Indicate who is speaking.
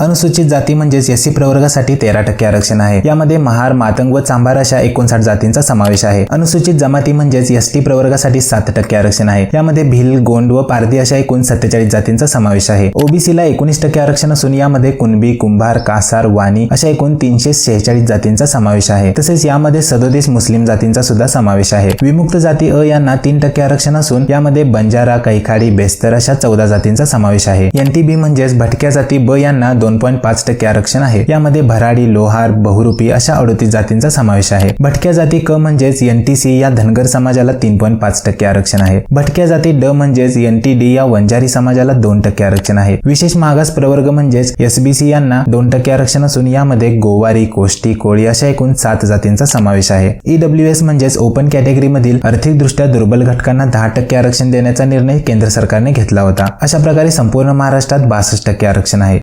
Speaker 1: अनुसूचित जाती म्हणजेच एस सी प्रवर्गासाठी तेरा टक्के आरक्षण आहे. यामध्ये महार मातंग व चांभार अशा एकोणसाठ जातींचा समावेश आहे. अनुसूचित जमाती म्हणजेच एस टी प्रवर्गासाठी सात टक्के आरक्षण आहे. यामध्ये भिल गोंड व पारधी अशा एकूण सत्तेचाळीस जातींचा समावेश आहे. ओबीसीला एकोणीस टक्के आरक्षण असून यामध्ये कुणबी कुंभार कासार वाणी अशा एकूण तीनशे शेहेचाळीस जातींचा समावेश आहे. तसेच यामध्ये सदोतीस मुस्लिम जातींचा सुद्धा समावेश आहे. विमुक्त जाती अ यांना तीन टक्के आरक्षण असून यामध्ये बंजारा कैखाडी बेस्तर अशा चौदा जातींचा समावेश आहे. एनटीबी म्हणजेच भटक्या जाती ब यांना दोन पॉईंट पाच टक्के आरक्षण आहे. यामध्ये भराडी लोहार बहुरूपी अशा अडोतीस जातींचा समावेश आहे. भटक्या जाती क म्हणजेच एनटीसी या धनगर समाजाला तीन पॉईंट पाच टक्के आरक्षण आहे. भटक्या जाती ड म्हणजेच एनटीडी या वंजारी समाजाला दोन टक्के आरक्षण आहे. विशेष मागास प्रवर्ग म्हणजेच एसबीसी यांना दोन टक्के आरक्षण असून यामध्ये गोवारी कोष्टी कोळी अशा एकूण सात जातींचा समावेश आहे. ईडब्ल्यू एस म्हणजेच ओपन कॅटेगरीमधील आर्थिकदृष्ट्या दुर्बल घटकांना दहा टक्के आरक्षण देण्याचा निर्णय केंद्र सरकारने घेतला होता. अशा प्रकारे संपूर्ण महाराष्ट्रात बासष्ट टक्के आरक्षण आहे.